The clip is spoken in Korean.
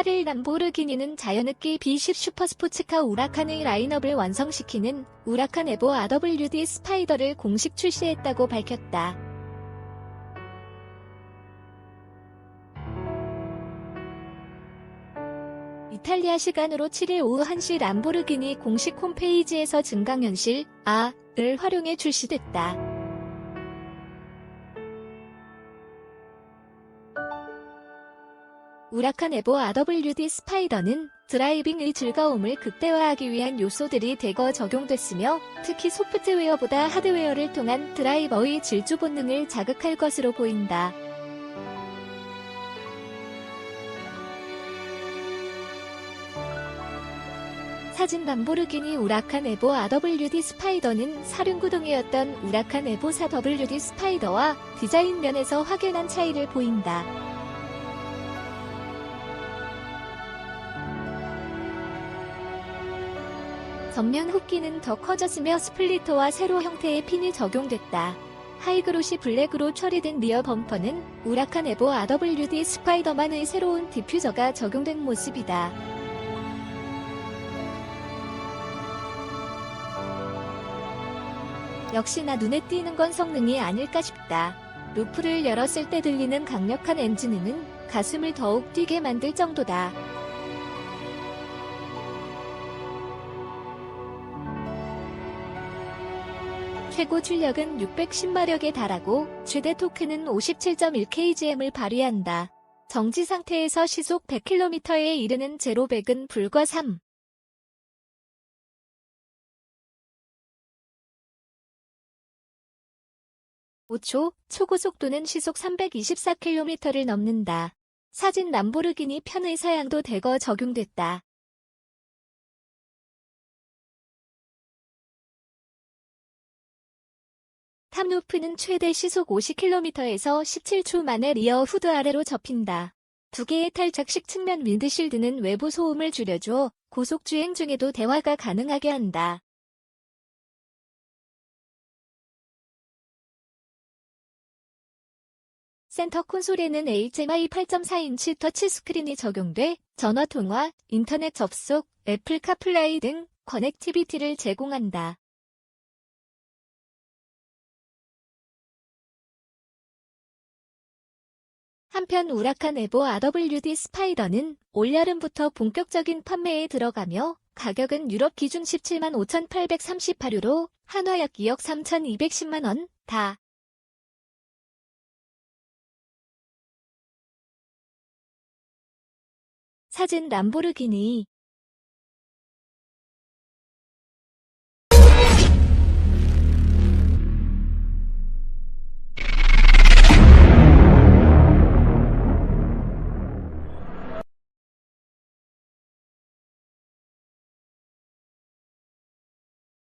8일 람보르기니는 자연흡기 B10 슈퍼스포츠카 우라칸의 라인업을 완성시키는 우라칸 에보 RWD 스파이더를 공식 출시했다고 밝혔다. 이탈리아 시간으로 7일 오후 1시 람보르기니 공식 홈페이지에서 증강현실 아을 활용해 출시됐다. 우라칸 에보 RWD 스파이더는 드라이빙의 즐거움을 극대화하기 위한 요소들이 대거 적용됐으며 특히 소프트웨어보다 하드웨어를 통한 드라이버의 질주 본능을 자극할 것으로 보인다. 사진 람보르기니 우라칸 에보 RWD 스파이더는 사륜구동이었던 우라칸 에보 4WD 스파이더와 디자인 면에서 확연한 차이를 보인다. 전면 흡기는 더 커졌으며 스플리터와 세로 형태의 핀이 적용됐다. 하이그로시 블랙으로 처리된 리어 범퍼는 우라칸 에보 RWD 스파이더만의 새로운 디퓨저가 적용된 모습이다. 역시나 눈에 띄는 건 성능이 아닐까 싶다. 루프를 열었을 때 들리는 강력한 엔진음은 가슴을 더욱 뛰게 만들 정도다. 최고 출력은 610마력에 달하고 최대 토크는 57.1kgm을 발휘한다. 정지 상태에서 시속 100km에 이르는 제로백은 불과 3. 5초, 초고속도는 시속 324km를 넘는다. 사진 람보르기니 편의 사양도 대거 적용됐다. 탑루프는 최대 시속 50km에서 17초 만에 리어 후드 아래로 접힌다. 두 개의 탈착식 측면 윈드실드는 외부 소음을 줄여줘 고속 주행 중에도 대화가 가능하게 한다. 센터 콘솔에는 HMI 8.4인치 터치 스크린이 적용돼 전화 통화, 인터넷 접속, 애플 카플라이 등 커넥티비티를 제공한다. 한편 우라칸 에보 RWD 스파이더는 올여름부터 본격적인 판매에 들어가며 가격은 유럽 기준 17만 5,838유로, 한화 약 2억 3,210만 원, 다. 사진 람보르기니